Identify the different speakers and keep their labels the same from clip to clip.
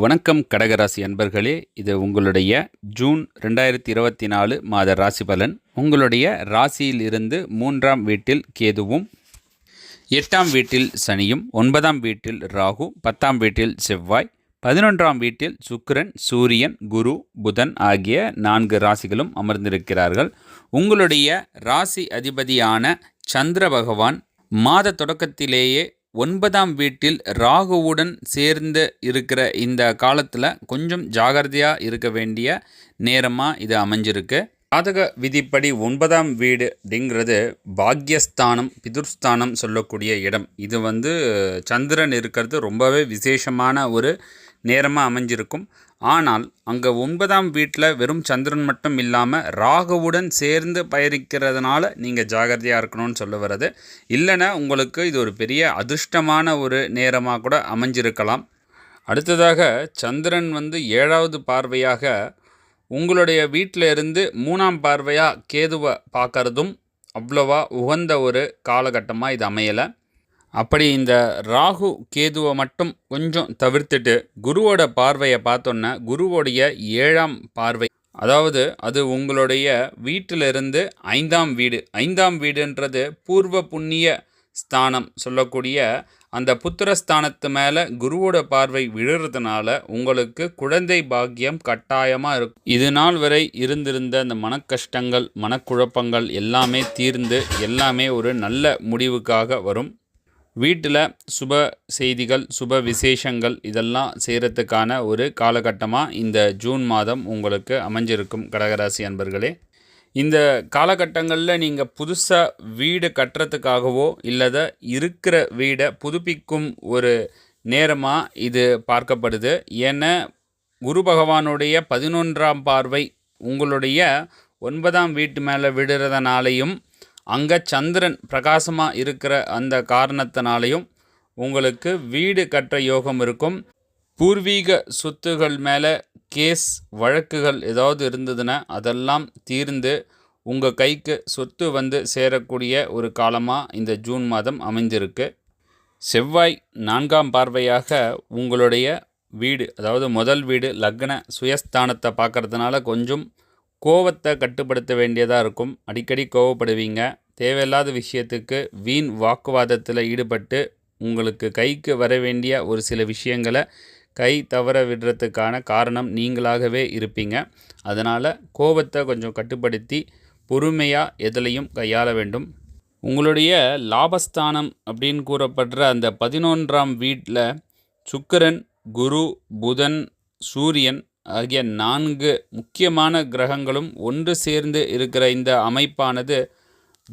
Speaker 1: வணக்கம் கடகராசி அன்பர்களே. இது உங்களுடைய ஜூன் ரெண்டாயிரத்தி இருபத்தி நாலு மாத ராசி பலன். உங்களுடைய ராசியிலிருந்து மூன்றாம் வீட்டில் கேதுவும் எட்டாம் வீட்டில் சனியும் ஒன்பதாம் வீட்டில் ராகு பத்தாம் வீட்டில் செவ்வாய் பதினொன்றாம் வீட்டில் சுக்கிரன் சூரியன் குரு புதன் ஆகிய நான்கு ராசிகளும் அமர்ந்திருக்கிறார்கள். உங்களுடைய ராசி அதிபதியான சந்திர பகவான் மாத தொடக்கத்திலேயே ஒன்பதாம் வீட்டில் ராகுவுடன் சேர்ந்து இருக்கிற இந்த காலத்தில் கொஞ்சம் ஜாகிரதையாக இருக்க வேண்டிய நேரமாக இது அமைஞ்சிருக்கு. ஜாதக விதிப்படி ஒன்பதாம் வீடு அப்படிங்கிறது பாக்யஸ்தானம் பிதுர்ஸ்தானம் சொல்லக்கூடிய இடம். இது வந்து சந்திரன் இருக்கிறது ரொம்பவே விசேஷமான ஒரு நேரமாக அமைஞ்சிருக்கும். ஆனால் அங்கே ஒன்பதாம் வீட்டில் வெறும் சந்திரன் மட்டும் இல்லாமல் ராகுவுடன் சேர்ந்து பயணிக்கிறதுனால நீங்கள் ஜாகிரதையாக இருக்கணும்னு சொல்ல வர்றது இல்லைன்னா உங்களுக்கு இது ஒரு பெரிய அதிர்ஷ்டமான ஒரு நேரமாக கூட அமைஞ்சிருக்கலாம். அடுத்ததாக சந்திரன் வந்து ஏழாவது பார்வையாக உங்களுடைய வீட்டில் இருந்து மூணாம் பார்வையாக கேதுவை பார்க்கறதும் அவ்வளவா உகந்த ஒரு காலகட்டமாக இது அமையலை. அப்படி இந்த ராகு கேதுவை மட்டும் கொஞ்சம் தவிர்த்துட்டு குருவோட பார்வையை பார்த்தோன்னா குருவோடைய ஏழாம் பார்வை. அதாவது அது உங்களுடைய வீட்டிலிருந்து ஐந்தாம் வீடு. ஐந்தாம் வீடுன்றது பூர்வ புண்ணிய ஸ்தானம் சொல்லக்கூடிய அந்த புத்திரஸ்தானத்து மேலே குருவோட பார்வை விழுறதுனால உங்களுக்கு குழந்தை பாக்கியம் கட்டாயமாக இருக்கும். இது நாள் வரை இருந்திருந்த அந்த மனக்கஷ்டங்கள் மனக்குழப்பங்கள் எல்லாமே தீர்ந்து எல்லாமே ஒரு நல்ல முடிவுக்காக வரும். வீட்டில் சுப செய்திகள் சுப விசேஷங்கள் இதெல்லாம் செய்கிறதுக்கான ஒரு காலகட்டமாக இந்த ஜூன் மாதம் உங்களுக்கு அமைஞ்சிருக்கும் கடகராசி அன்பர்களே. இந்த காலகட்டங்களில் நீங்கள் புதுசாக வீடு கட்டுறதுக்காகவோ இல்லத இருக்கிற வீடை புதுப்பிக்கும் ஒரு நேரமாக இது பார்க்கப்படுது. ஏன்னா குரு பகவானுடைய பதினொன்றாம் பார்வை உங்களுடைய ஒன்பதாம் வீட்டு மேலே விடுறதுனாலையும் அங்கே சந்திரன் பிரகாசமாக இருக்கிற அந்த காரணத்தினாலையும் உங்களுக்கு வீடு கட்ட யோகம் இருக்கும். பூர்வீக சொத்துகள் மேலே கேஸ் வழக்குகள் ஏதாவது இருந்ததுன்னா அதெல்லாம் தீர்ந்து உங்கள் கைக்கு சொத்து வந்து சேரக்கூடிய ஒரு காலமாக இந்த ஜூன் மாதம் அமைந்திருக்கு செவ்வாய் நான்காம் பார்வையாக உங்களுடைய வீடு அதாவது முதல் வீடு லக்ன சுயஸ்தானத்தை பார்க்குறதுனால கொஞ்சம் கோவத்தை கட்டுப்படுத்த வேண்டியதாக இருக்கும். அடிக்கடி கோவப்படுவீங்க. தேவையில்லாத விஷயத்துக்கு வீண் வாக்குவாதத்தில் ஈடுபட்டு உங்களுக்கு கைக்கு வர வேண்டிய ஒரு சில விஷயங்களை கை தவற விடுறதுக்கான காரணம் நீங்களாகவே இருப்பீங்க. அதனால் கோபத்தை கொஞ்சம் கட்டுப்படுத்தி பொறுமையாக எதுலையும் கையாள வேண்டும். உங்களுடைய லாபஸ்தானம் அப்படின்னு கூறப்படுற அந்த பதினொன்றாம் வீட்டில் சுக்கரன் குரு புதன் சூரியன் ஆகிய நான்கு முக்கியமான கிரகங்களும் ஒன்று சேர்ந்து இருக்கிற இந்த அமைப்பானது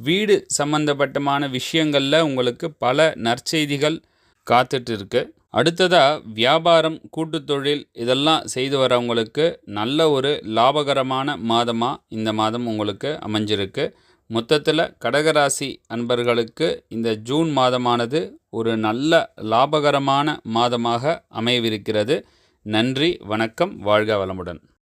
Speaker 1: வீடு சம்பந்தப்பட்டமான விஷயங்களில் உங்களுக்கு பல நற்செய்திகள் காத்துட்டு இருக்கு அடுத்ததாக வியாபாரம் கூட்டு தொழில் இதெல்லாம் செய்து வரவங்களுக்கு நல்ல ஒரு லாபகரமான மாதமாக இந்த மாதம் உங்களுக்கு அமைஞ்சிருக்கு. மொத்தத்தில் கடகராசி அன்பர்களுக்கு இந்த ஜூன் மாதமானது ஒரு நல்ல லாபகரமான மாதமாக அமையவிருக்கிறது. நன்றி வணக்கம் வாழ்க வளமுடன்.